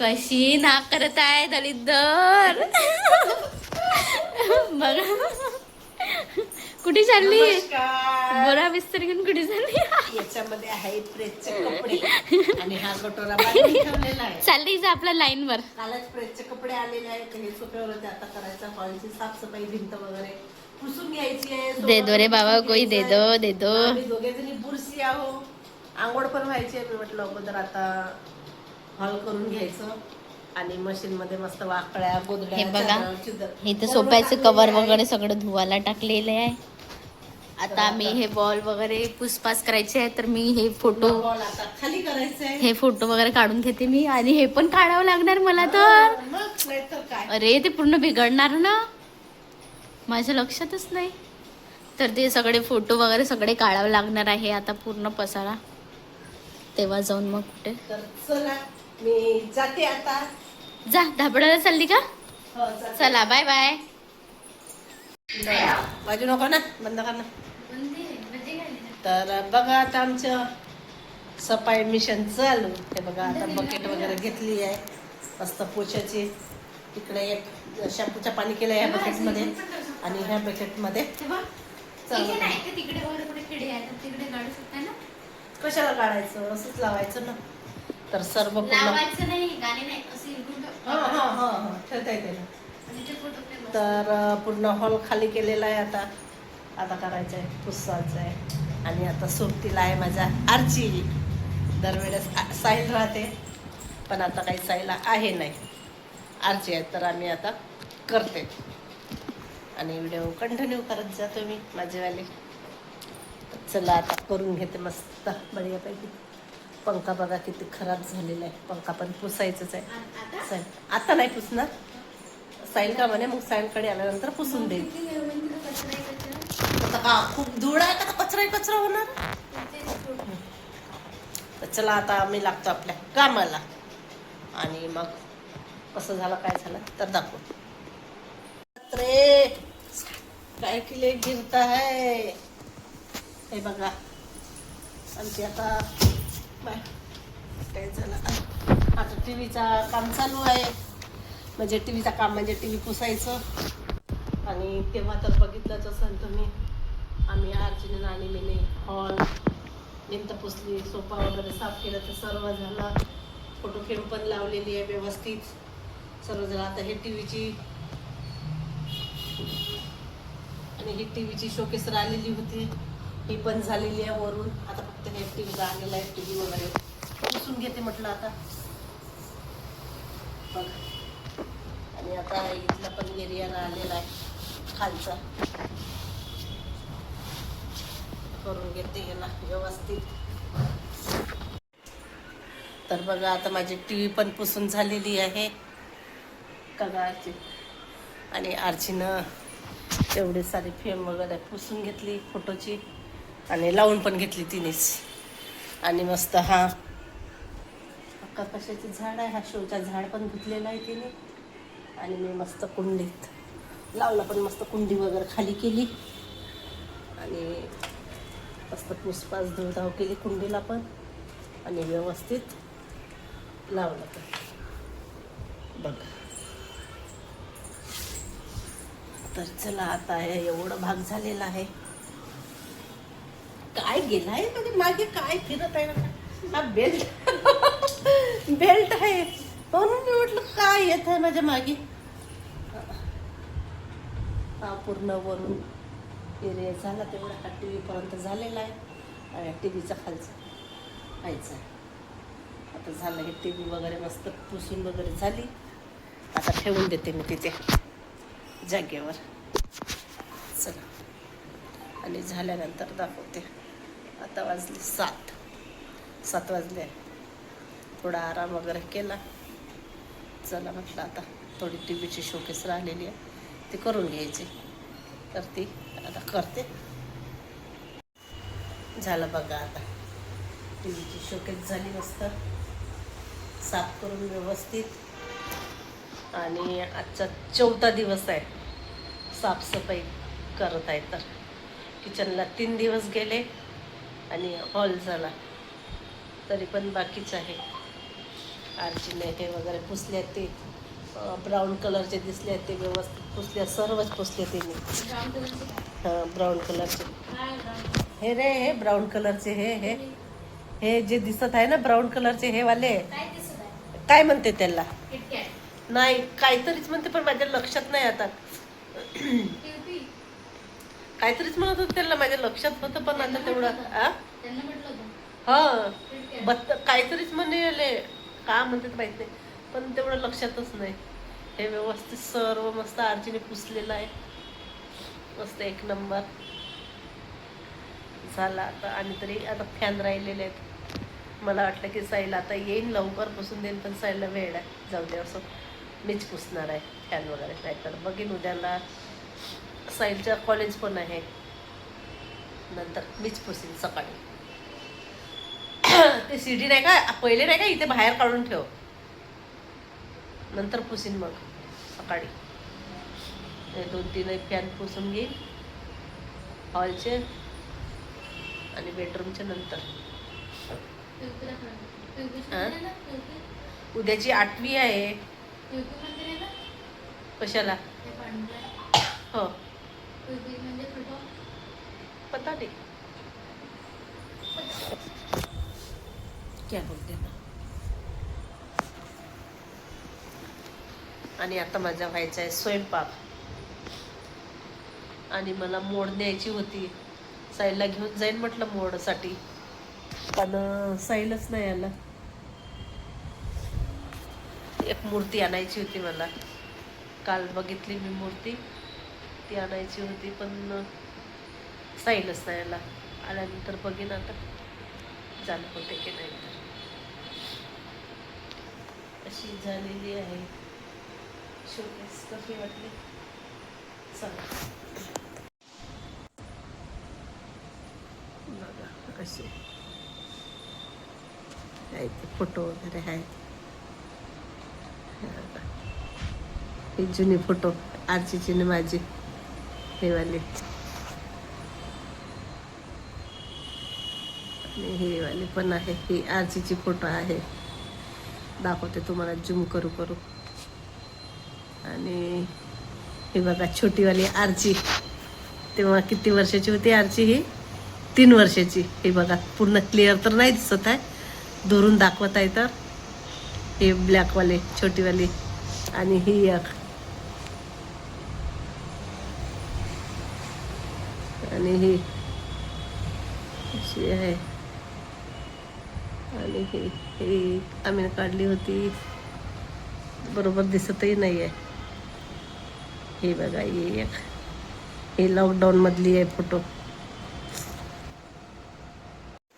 कशी नाक करत आहे दलिंदर बघा. कुठे चालली. बोरा बिस्तर घेऊन कुठे चालली? याच्यामध्ये आहे प्रेसचे कपडे. आणि हा कटोरा ठेवलेला आहे. चालली जा आपल्या लाईन वर. कालच प्रेसचे कपडे आलेले आहेत. हे सुकवलं होते आता करायचं. हॉलची साफसफाई भिंत वगैरे. पुसून घ्यायची आहे. दे दो रे बाबा कोई दे दो. दे दो. दोघे जणी बुरशी आहो. आंघोळ पण व्हायची आहे. मी म्हटलं अगोदर आता हॉल करून घ्यायचं. आणि मशीन मध्ये मस्त वाकड्या गोदड्या हे बघा. हे तर सोप्याचं कवर. वगैरे सगळं धुवायला टाकलेलं आहे. आता आम्ही हे बॉल वगैरे पुसपास करायचे आहे तर मी हे फोटो खाली करायचं हे फोटो वगैरे काढून घेते मी आणि हे पण काढावं लागणार मला तर. अरे ते पूर्ण बिघडणार ना? माझ्या लक्षातच नाही. तर ते सगळे फोटो वगैरे सगळे काढावं लागणार आहे आता पूर्ण पसारा. तेव्हा जाऊन मग कुठे? मी जाते आता. जा धाबडाला चालली का? हो. चला बाय बाय वाजू नको ना बंद कर ना. तर बघा आता आमचं सफाई मिशन चालू. हे बघा आता बकेट वगैरे घेतली आहे. मस्त पोछाची इकडे एक शॅम्पूचं पाणी केलं ह्या बकेटमध्ये आणि ह्या बकेटमध्ये कशाला काढायचं? असंच लावायचं ना. तर सर्व पूर्ण लावायचं नाही गाणे नाही असे हा हा हा हा ठेवता येते. ना तर पूर्ण हॉल खाली केलेला आहे आता. आता करायचं आहे पुसायचं आहे आणि आता सोबतीला आहे माझा आरची. दरवेळेस आ- साहिल राहते. पण आता काही साहिल आहे नाही. आरची आहे तर आम्ही आता करते. आणि व्हिडिओ कंटिन्यू करत जातो मी माझेवाले चला आता करून घेते मस्त बढियापैकी. पंखा बघा किती खराब झालेला आहे. पंखा पण पुसायचंच आहे. साईल आता? नाही पुसणार. साईल का म्हणे मग साईलकडे आल्यानंतर पुसून देईल. आता का खूप धूळ आहे का? कचरा कचरा होणार? तर चला आता आम्ही लागतो आपल्या कामाला. आणि मग कसं झालं काय झालं तर दाखवू. रे काय किले गिरता है? हे बघा. आमची आता बाय. काय झालं? आता टी व्हीचा काम चालू आहे. म्हणजे टी व्हीचा काम म्हणजे टी व्ही पुसायचं. आणि तेव्हा तर बघितलंच असेल तुम्ही. आम्ही अर्जुन आणि मीने हॉल भिंत पुसली सोफा वगैरे साफ केलं तर सर्व झालं फोटो फ्रेम पण लावलेली आहे व्यवस्थित. सर्व झालं आता हे टी व्हीची आणि ही टी व्हीची शोकेस राहिलेली होती. ही पण झालेली आहे वरून. आता फक्त हे टी व्हीला आलेला आहे टी व्ही वगैरे. पुसून घेते म्हटलं आता. बघ. आणि आता इथला पण एरिया राहिलेला आहे खालचा. करून घेते याला व्यवस्थित. तर बघा आता माझी टी व्ही पण पुसून झालेली आहे. कगाची आणि आरचीनं एवढी सारी फेम वगैरे पुसून घेतली फोटोची आणि लावून पण घेतली तिनेच. आणि मस्त हा. अक्का झाड आहे हा शोचा झाड पण धुतलेला आहे तिने. आणि मी मस्त कुंडीत लावला पण मस्त कुंडी वगैरे खाली केली. आणि मस्त पुसपास धुळधाव केली कुंडीला पण. आणि व्यवस्थित लावलं पण बघ. तर चला आता आहे एवढं भाग झालेला आहे. काय गेलाय? म्हणजे मागे काय फिरत आहे ना? हा बेल्ट बेल्ट आहे. म्हणून मी म्हटलं काय येत आहे माझ्या मागे? हा पूर्ण वरून एरिया झाला तेवढा. हा टी व्हीपर्यंत झालेला आहे. आणि टी व्हीचा खालचा. खायचा आहे आता झालं हे टी व्ही वगैरे मस्त पुसून वगैरे झाली. आता ठेवून देते मी तिथे जागेवर. चला. आणि झाल्यानंतर दाखवते. आता वाजले सात. सात वाजले. थोडा आराम वगैरे केला. चला म्हटलं आता थोडी टी व्हीची शोकेस राहिलेली आहे. ती करून घ्यायची. तर ती आता करते. झालं बघा आता. टी व्हीची शोकेस झाली मस्त. साफ करून व्यवस्थित. आणि आजचा चौथा दिवस आहे. साफसफाई करत आहे तर. किचनला तीन दिवस गेले. आणि हॉल झाला. तरी पण बाकीच आहे. आरचीने हे वगैरे पुसले आहेत ते. ब्राऊन कलरचे दिसले आहेत ते व्यवस्थित पुसले सर्वच पुसले ते मी ब्राऊन कलरचे काय? हां ब्राऊन कलरचे? हे रे हे ब्राऊन कलरचे हे हे. हे जे दिसत आहे ना ब्राऊन कलरचे हे वाले. काय म्हणते त्याला? नाही काहीतरीच म्हणते पण माझ्या लक्षात नाही आता. काहीतरीच म्हणत होतं त्याला माझ्या लक्षात होतं पण आता तेवढं हा. किटकॅट बत्त काहीतरीच म्हणे का म्हणतात माहीत नाही. पण तेवढं लक्षातच नाही. हे व्यवस्थित सर्व मस्त आरचीने पुसलेलं आहे. मस्त एक नंबर. झाला आता आणि तरी आता फॅन राहिलेले आहेत. मला वाटलं की साईला आता येईन लवकर पुसून देईन पण साईला वेळ आहे. जाऊ दे असं मीच पुसणार आहे फॅन वगैरे नाहीतर बघीन उद्याला. साईलच्या कॉलेज पण आहे. नंतर मीच पुसीन सकाळी. ते सीडी नाही का? पहिले नाही का? इथे बाहेर काढून ठेव. नंतर पुसीन मग सकाळी. दोन तीन फॅन पुसून घेईन. हॉलचे आणि बेडरूमचे नंतर? उद्याची आठवी आहे? कशाला. हो. म्हणजे पता क्या बोलते ना. आणि आता माझा व्हायचा आहे स्वयंपाक. आणि मला मोड न्यायची होती. साईला घेऊन जाईन म्हटलं मोडसाठी. पण साईलच नाही आला. एक मूर्ती आणायची होती मला. काल बघितली मी मूर्ती. ती आणायची होती पण साईलच नाही आला. आल्यानंतर बघेन आता झालं होते की नाही तर. अशी झालेली आहे. शोकेस कशी वाटली? चला बघा असे आहेत फोटो वगैरे आहेत हे जुने फोटो आरचीची आणि माझी. हे वाले. आणि हे वाले पण आहे. ही आरचीची फोटो आहे. दाखवते तुम्हाला झूम करू करू. आणि हे बघा छोटीवाली आरची तेव्हा किती वर्षाची होती आरची ही? तीन वर्षाची. हे बघा पूर्ण क्लिअर तर नाही दिसत आहे. दुरून दाखवत आहे तर. हे ब्लॅकवाले छोटीवाली. आणि ही एक आणि ही अशी आहे. आणि ही ही आम्ही काढली होती. बरोबर दिसतही नाही आहे हे बघा हे एक. हे लॉकडाऊन मधली आहे फोटो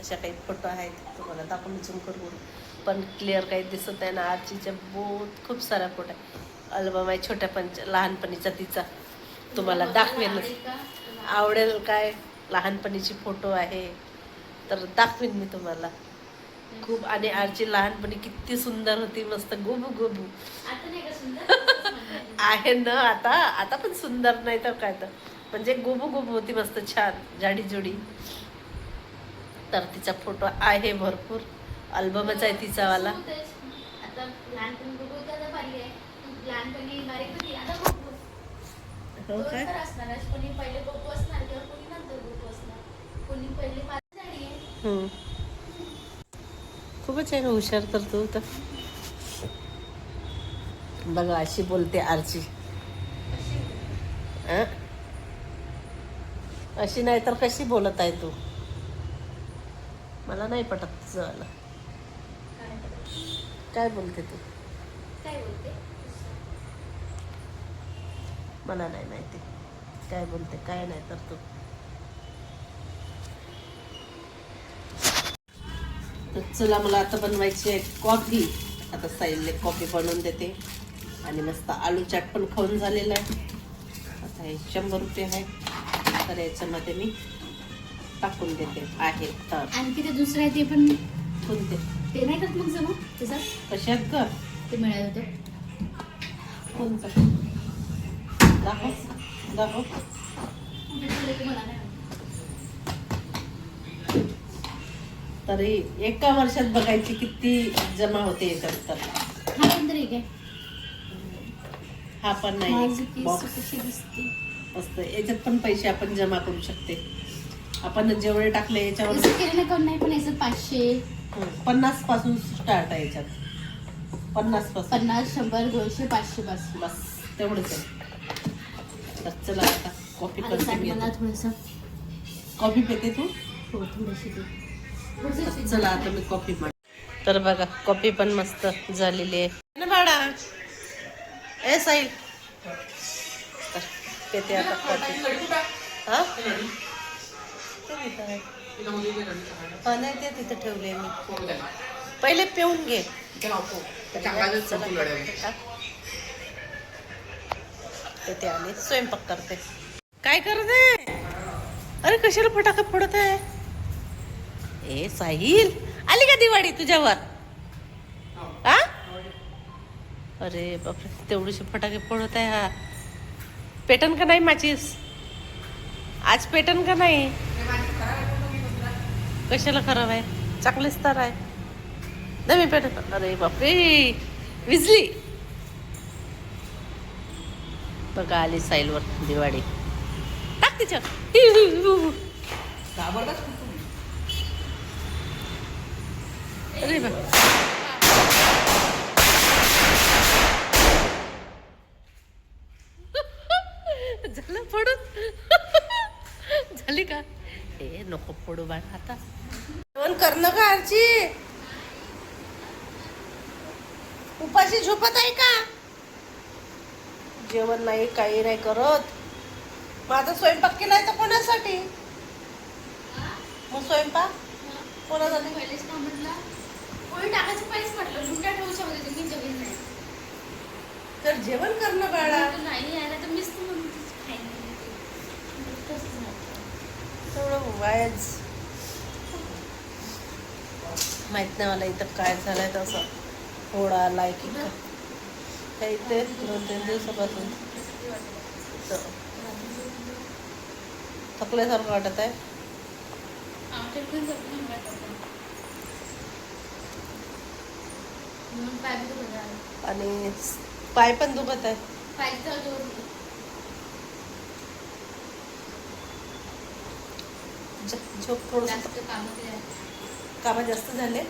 अशा काही फोटो आहेत तुम्हाला दाखवून झूम करून पण क्लिअर काही दिसत आहे ना. आरचीच्या बहुत खूप सारा फोटो आहे. अल्बम आहे छोट्या पंच लहानपणीचा तिचा. तुम्हाला दाखवेल आवडेल काय? लहानपणीची फोटो आहे. तर दाखवीन मी तुम्हाला. खूप आणि आरची लहानपणी किती सुंदर होती मस्त गोबू गोबू. आहे ना आता आता पण सुंदर नाही तर काय तर. म्हणजे गोबू गोबू होती मस्त छान जाडी जोडी तर तिचा फोटो आहे भरपूर. अल्बमच आहे तेच. आता लहानपणी बघू तर आता बारीक आहे तू लहानपणी बारीक होती आता बघू हो कोणी पहिले बघू असणार किंवा कोणी नंतर बघू असणार. कोणी पहिले झाडी हम्म. खूपच आहे ना हुशार तर तू तर. बघा अशी बोलते आरची? अशी? नाही तर कशी बोलत आहे तू? मला नाही पटत तुझं काय बोलते तू? काय बोलते? मला नाही माहिती. काय बोलते काय नाही तर तू. तर चला मला आता बनवायची आहे कॉफी. आता साईलने कॉफी बनवून देते. आणि मस्त आलू चाट पण खाऊन झालेला आहे. आता हे शंभर रुपये आहे. तर याच्यामध्ये मी टाकून देते. आहे तर. आणखी ते दुसरं आहे ते पण कोणते? ते नाही करत मग जमा त्याच्यात कशात ग? ते मिळालं होतं. कोणतं? दाखव. दाखव. तरी एका वर्षात बघायची किती जमा होते याच्यात तर हा पण हा नाही. असतं. याच्यात पण पैसे आपण जमा करू शकते. आपण जेवढे टाकले याच्यावर नाही पण याचं पाचशे. पन्नासपासून स्टार्ट आहे याच्यात. पन्नासपासून. पन्नास शंभर दोनशे पाचशे पासून. बस. तेवढंच आहे. तर चला आता कॉफी करते मी आता. थोडंसं कॉफी पिते तू? हो थोडीशी चला आता मी कॉफी मांड तर बघा कॉफी पण मस्त झालेली आहे. ना बाळा. ए साईल तर पिते आता कॉफी हा? ते तिथं आहे. हा नाही ते तिथे ठेवले मी. पहिले पिऊन घे. ते आले स्वयंपाक करते. काय करते? अरे कशाला फटाका फोडत आहे ए साहिल आली का दिवाळी तुझ्यावर? आ? अरे बापरे तेवढीशी फटाके फोडत आहे हा. पेटन का नाही माचीस आज पेटन का नाही? कशाला खराब आहे? चांगलेच तर आहे. नाही मी पेटन अरे बापरे विजली. बघा आली साईलवर दिवाळी. टाक तिच्या. अरे बा. झालं पडून. झाली का? ए नको पडू बाळ आता. जेवण करणं का आरची? उपाशी झोपत आहे का? जेवण नाही काही नाही करत. माझा स्वयंपाक केलाय तर कोणासाठी? मग स्वयंपाक? कोणासाठी? तर जेवण करणं बाळा. तेवढं वायच माहीत नाही मला इथं काय झालंय तसं. फोडा आलाय काही ते दोन तीन दिवसापासून थकल्यासारखं वाटत आहे. आणि पाय पण दुखत आहे झोप जास्त कामं जास्त झाले.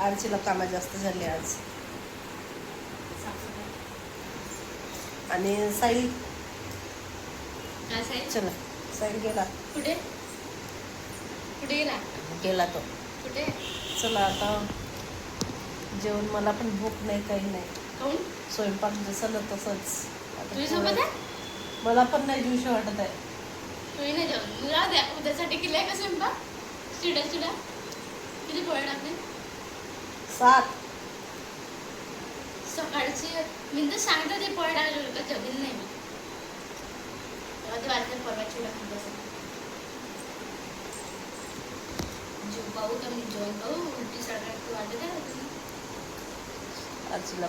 आरचीला कामं जास्त झाले आज. आणि साईल? चला. साईल गेला. कुठे? कुठे गेला? गेला तो. कुठे? चला आता. जेवण मला पण भूक नाही काही नाही. स्वयंपाक जसं ना तसंच मला पण नाही दिवशी वाटत आहे. तुम्ही नाही जेवण राहू द्या. उद्यासाठी केली आहे का स्वयंपाक? चिडा चिडा. किती पोळे टाकले सात. सकाळची मी तर सांगते ते का जमीन नाही मी. तेव्हा ते वाटतं परवा चिडा खात असेल जेव पाहू का मी जेवण पाहू उलटी सगळ्यात वाटत आहे का तुला?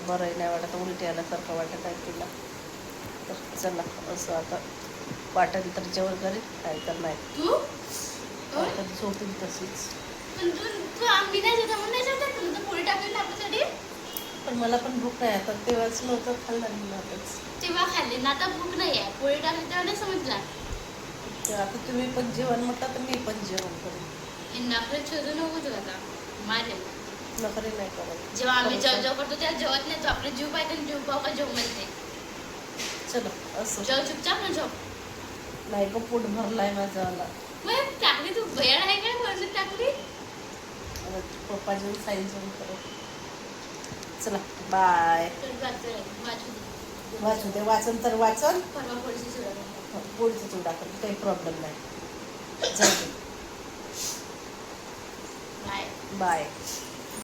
बरंही नाही वाटत उलटी आल्यासारखं वाटत आहे तिला. तर चला असं आता वाटेल तर जेवण करेल काय तर नाही. तू? झोपेल तशीच. पण तू तू आम्ही नाही म्हणून नाही जेवता तुला तर पोळी टाकली ना आपल्यासाठी पण मला पण भूक नाही आता तेव्हाच नव्हतं खाल्लं मी नव्हतंच तेव्हा खाल्ली ना आता भूक नाही आहे पोळी टाकली तेव्हा नाही समजला. आता तुम्ही पण जेवण म्हटलं तर मी पण जेवण करेन. हे नखरे शोधू नको तू आता. मारेल नखरे नाही करत. जेव्हा आम्ही जेव जेव करतो तेव्हा जेवत नाही तू. आपले जीव पाहिजे आणि जीव पाव का जेव म्हणते. चला असं. जेव चुपचाप ना जेव. नाही का पोट भरलाय माझा आला. मग टाकली तू? भयाड आहे काय? वरती टाकली? पप्पा जेवण साईल जेवण करत चला बाय वाचू दे. वाचू दे वाचन तर वाचन. परवा पोळीची चिवडा कर काही प्रॉब्लेम नाही. बाय